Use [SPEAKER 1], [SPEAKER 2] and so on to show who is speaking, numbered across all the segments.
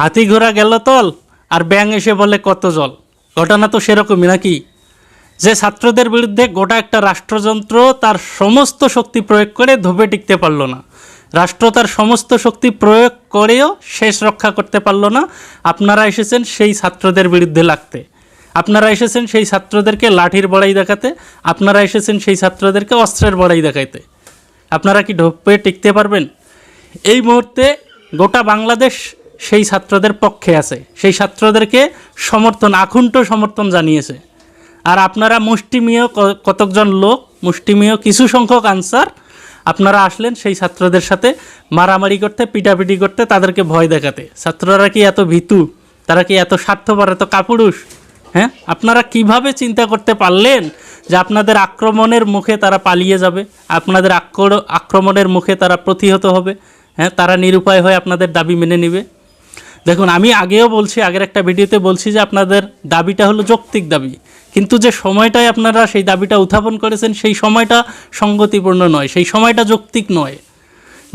[SPEAKER 1] হাতি ঘোড়া গেল তল আর ব্যাং এসে বলে, কত জল? ঘটনা তো সেরকমই নাকি? যে ছাত্রদের বিরুদ্ধে গোটা একটা রাষ্ট্রযন্ত্র তার সমস্ত শক্তি প্রয়োগ করে ধোপে টিকতে পারল না। রাষ্ট্র তার সমস্ত শক্তি প্রয়োগ করেও শেষ রক্ষা করতে পারল না। আপনারা এসেছেন সেই ছাত্রদের বিরুদ্ধে লাগতে। আপনারা এসেছেন সেই ছাত্রদেরকে লাঠির বড়াই দেখাতে। আপনারা এসেছেন সেই ছাত্রদেরকে অস্ত্রের বড়াই দেখাইতে। আপনারা কি ঢোপে টিকতে পারবেন? এই মুহূর্তে গোটা বাংলাদেশ সেই ছাত্রদের পক্ষে আছে। সেই ছাত্রদেরকে সমর্থন, আকুণ্ঠ সমর্থন জানিয়েছে। আর আপনারা মুষ্টিমেয় কতকজন লোক, মুষ্টিমেয় কিছু সংখ্যক আনসার, আপনারা আসলেন সেই ছাত্রদের সাথে মারামারি করতে, পিটাপিটি করতে, তাদেরকে ভয় দেখাতে। ছাত্ররা কি এত ভীতু? তারা কি এত স্বার্থপর, এত কাপুরুষ? হ্যাঁ? আপনারা কীভাবে চিন্তা করতে পারলেন যে আপনাদের আক্রমণের মুখে তারা পালিয়ে যাবে? আপনাদের আক্র- আক্রমণের মুখে তারা প্রতিহত হবে? হ্যাঁ? তারা নিরুপায় হয়ে আপনাদের দাবি মেনে নেবে? দেখুন, আমি আগেও বলছি, আগের একটা ভিডিওতে বলছি যে আপনাদের দাবিটা হলো যৌক্তিক দাবি। কিন্তু যে সময়টায় আপনারা সেই দাবিটা উত্থাপন করেছেন, সেই সময়টা সঙ্গতিপূর্ণ নয়, সেই সময়টা যৌক্তিক নয়।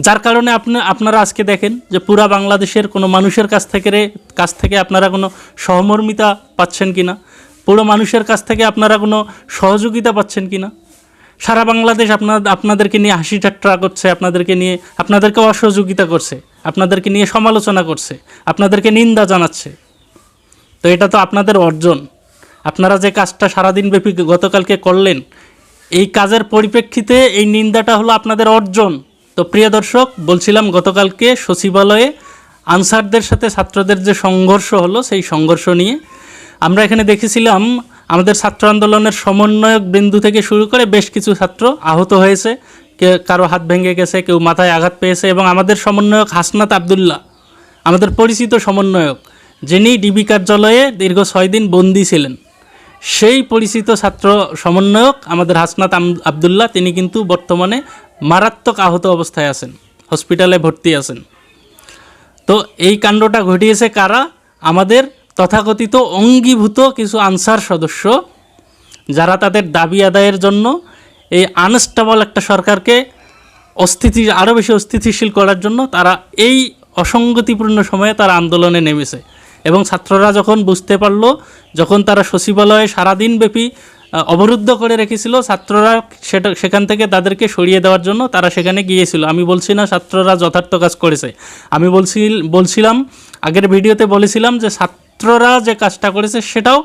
[SPEAKER 1] যার কারণে আপনি, আপনারা আজকে দেখেন যে পুরা বাংলাদেশের কোনো মানুষের কাছ থেকে কাছ থেকে আপনারা কোনো সহমর্মিতা পাচ্ছেন কি না পুরো মানুষের কাছ থেকে আপনারা কোনো সহযোগিতা পাচ্ছেন কি না সারা বাংলাদেশ আপনার আপনাদেরকে নিয়ে হাসি ঠাট্টা করছে, আপনাদেরকে নিয়ে, আপনাদেরকে অসহযোগিতা করছে, আপনাদেরকে নিয়ে সমালোচনা করছে, আপনাদেরকে নিন্দা জানাচ্ছে। তো এটা তো আপনাদের অর্জন। আপনারা যে কাজটা সারাদিন ব্যাপী গতকালকে করলেন, এই কাজের পরিপ্রেক্ষিতে এই নিন্দাটা হলো আপনাদের অর্জন। তো প্রিয় দর্শক, বলছিলাম গতকালকে সচিবালয়ে আনসারদের সাথে ছাত্রদের যে সংঘর্ষ হলো, সেই সংঘর্ষ নিয়ে আমরা এখানে দেখেছিলাম আমাদের ছাত্র আন্দোলনের সমন্বয়ক বিন্দু থেকে শুরু করে বেশ কিছু ছাত্র আহত হয়েছে। কে কারও হাত ভেঙে গেছে, কেউ মাথায় আঘাত পেয়েছে এবং আমাদের সমন্বয়ক হাসনাত আবদুল্লাহ, আমাদের পরিচিত সমন্বয়ক, যিনি ডিবি কার্যালয়ে দীর্ঘ ছয় দিন বন্দী ছিলেন। সেই পরিচিত ছাত্র সমন্বয়ক আমাদের হাসনাত আবদুল্লাহ, তিনি কিন্তু বর্তমানে মারাত্মক আহত অবস্থায় আছেন, হসপিটালে ভর্তি আছেন। তো এই কাণ্ডটা ঘটিয়েছে কারা? আমাদের তথাকথিত অঙ্গীভূত কিছু আনসার সদস্য, যারা তাদের দাবি আদায়ের জন্য এই আনস্টেবল একটা সরকারকে অস্থিতি আরও বেশি অস্থিতিশীল করার জন্য তারা এই অসঙ্গতিপূর্ণ সময়ে তারা আন্দোলনে নেমেছে। এবং ছাত্ররা যখন বুঝতে পারল, যখন তারা সচিবালয়ে সারাদিন ব্যাপী অবরুদ্ধ করে রেখেছিল, ছাত্ররা সেটা, সেখান থেকে তাদেরকে সরিয়ে দেওয়ার জন্য তারা সেখানে গিয়েছিল। আমি বলছি না ছাত্ররা যথার্থ কাজ করেছে। আমি বলছি, বলছিলাম, আগের ভিডিওতে বলেছিলাম যে ছাত্ররা যে কাজটা করেছে সেটাও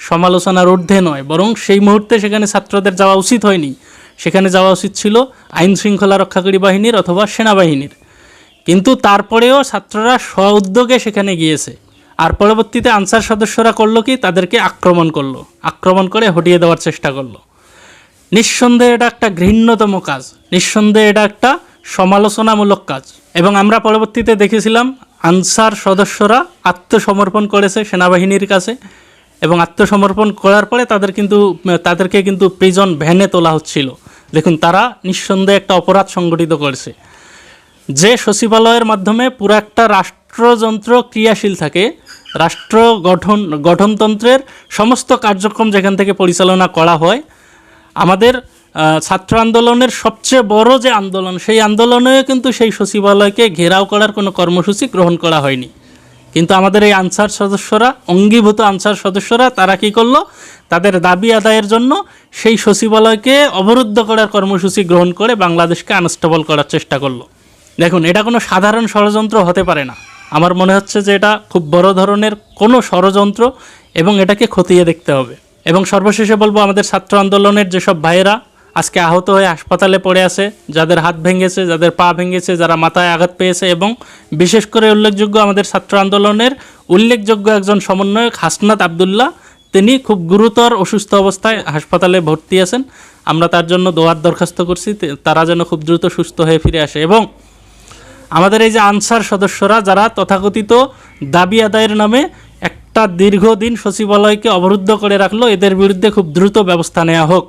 [SPEAKER 1] সমালোচনার ঊর্ধ্বে নয়, বরং সেই মুহূর্তে সেখানে ছাত্রদের যাওয়া উচিত হয়নি। সেখানে যাওয়া উচিত ছিল আইন শৃঙ্খলা রক্ষাকারী বাহিনীর অথবা সেনাবাহিনীর। কিন্তু তারপরেও ছাত্ররা স্ব উদ্যোগে সেখানে গিয়েছে। আর পরবর্তীতে আনসার সদস্যরা করল কি? তাদেরকে আক্রমণ করল। আক্রমণ করে হটিয়ে দেওয়ার চেষ্টা করল। নিঃসন্দেহে এটা একটা ঘৃণ্যতম কাজ। নিঃসন্দেহে এটা একটা সমালোচনামূলক কাজ। এবং আমরা পরবর্তীতে দেখেছিলাম আনসার সদস্যরা আত্মসমর্পণ করেছে সেনাবাহিনীর কাছে এবং আত্মসমর্পণ করার পরে তাদের কিন্তু, তাদেরকে কিন্তু প্রিজন ভ্যানে তোলা হচ্ছিল। দেখুন, তারা নিঃসন্দেহে একটা অপরাধ সংগঠিত করেছে। যে সচিবালয়ের মাধ্যমে পুরো একটা রাষ্ট্রযন্ত্র ক্রিয়াশীল থাকে, রাষ্ট্র গঠন, গঠনতন্ত্রের সমস্ত কার্যক্রম যেখান থেকে পরিচালনা করা হয়, আমাদের ছাত্র আন্দোলনের সবচেয়ে বড় যে আন্দোলন, সেই আন্দোলনেও কিন্তু সেই সচিবালয়কে ঘেরাও করার কোনো কর্মসূচি গ্রহণ করা হয়নি। কিন্তু আমাদের এই আনসার সদস্যরা, অঙ্গীভূত আনসার সদস্যরা, তারা কি করল? তাদের দাবি আদায়ের জন্য সেই সচিবালয়কে অবরুদ্ধ করার কর্মসূচি গ্রহণ করে বাংলাদেশকে আনস্টেবল করার চেষ্টা করল। দেখুন, এটা কোনো সাধারণ ষড়যন্ত্র হতে পারে না। আমার মনে হচ্ছে যে এটা খুব বড় ধরনের কোনো ষড়যন্ত্র এবং এটাকে খতিয়ে দেখতে হবে। এবং সর্বশেষে বলব, আমাদের ছাত্র আন্দোলনের যেসব ভাইয়েরা আজকে আহত হয়ে হাসপাতালে পড়ে আছে, যাদের হাত ভেঙেছে, যাদের পা ভেঙেছে, যারা মাথায় আঘাত পেয়েছে এবং বিশেষ করে উল্লেখযোগ্য আমাদের ছাত্র আন্দোলনের উল্লেখযোগ্য একজন সমন্বয়ক হাসনাত আবদুল্লাহ, তিনি খুব গুরুতর অসুস্থ অবস্থায় হাসপাতালে ভর্তি আছেন। আমরা তার জন্য দোয়ার দরখাস্ত করছি তারা যেন খুব দ্রুত সুস্থ হয়ে ফিরে আসে এবং আমাদের এই যে আনসার সদস্যরা, যারা তথাকথিত দাবি আদায়ের নামে একটা দীর্ঘদিন সচিবালয়কে অবরুদ্ধ করে রাখল, এদের বিরুদ্ধে খুব দ্রুত ব্যবস্থা নেওয়া হোক।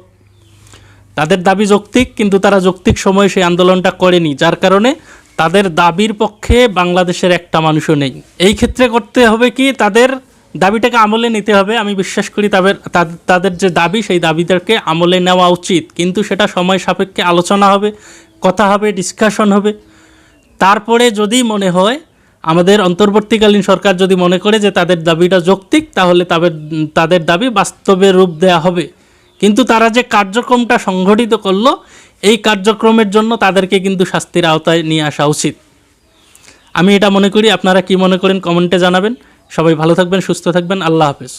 [SPEAKER 1] তাদের দাবি যৌক্তিক, কিন্তু তারা যৌক্তিক সময়ে সেই আন্দোলনটা করেনি, যার কারণে তাদের দাবির পক্ষে বাংলাদেশের একটা মানুষও নেই। এই ক্ষেত্রে করতে হবে কি, তাদের দাবিটাকে আমলে নিতে হবে। আমি বিশ্বাস করি তাদের তাদের- যে দাবি, সেই দাবিটাকে আমলে নেওয়া উচিত। কিন্তু সেটা সময় সাপেক্ষে আলোচনা হবে, কথা হবে ডিসকাশন হবে। তারপরে যদি মনে হয়, আমাদের অন্তর্বর্তীকালীন সরকার যদি মনে করে যে তাদের দাবিটা যৌক্তিক, তাহলে তাদের তাদের দাবি বাস্তবে রূপ দেয়া হবে। কিন্তু তারা যে কার্যক্রমটা সংঘটিত করল, এই কার্যক্রমের জন্য তাদেরকে কিন্তু শাস্তির আওতায় নিয়ে আসা উচিত। আমি এটা মনে করি, আপনারা কি মনে করেন কমেন্টে জানাবেন। সবাই ভালো থাকবেন, সুস্থ থাকবেন, আল্লাহ হাফেজ।